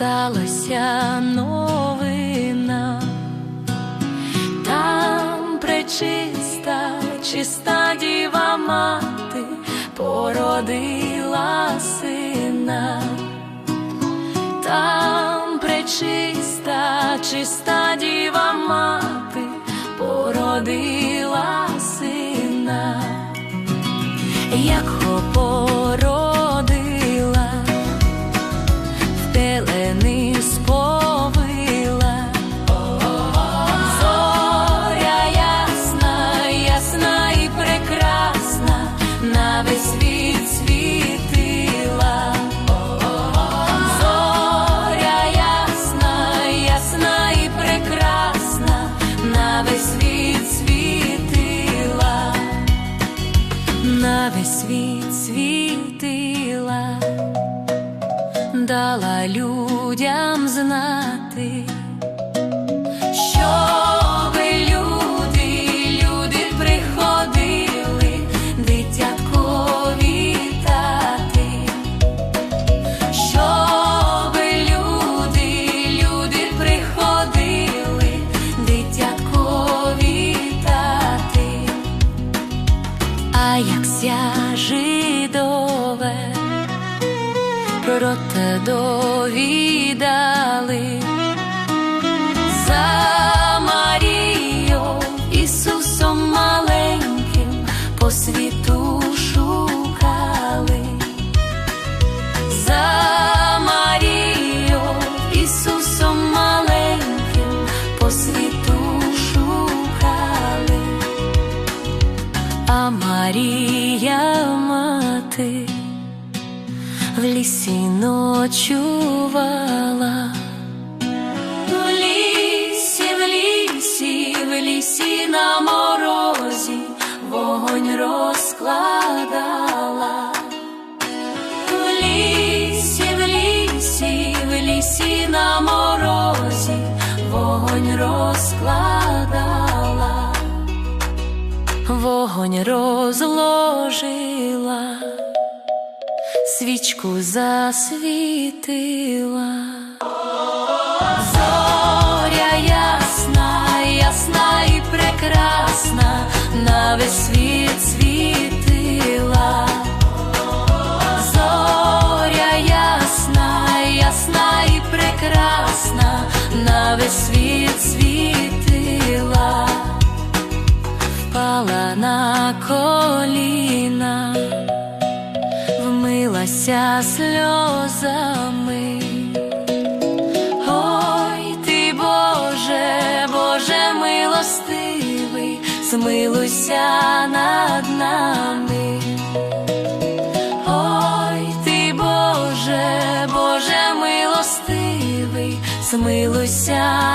сталася новина, там пречиста, чиста діва мати породила сина, там пречиста, чиста діва мати породила сина, як на весь світ світила, дала людям знати. Про рота довідали. За Марію Ісусом маленьким по світу шукали. За Марію Ісусом по світу шукали. А Марія лісі ночувала. В лісі, в лісі, в лісі на морозі вогонь розкладала. В лісі, в лісі, в лісі на морозі вогонь розкладала. Вогонь розложила, свічку засвітила. Зоря ясна, ясна і прекрасна, на весь світ світила. Зоря ясна, ясна і прекрасна, на весь світ світила, впала на коліна, вмилася сльозами. Ой, ти Боже, Боже милостивий, змилуйся над нами. Ой, ти Боже, Боже милостивий, змилуйся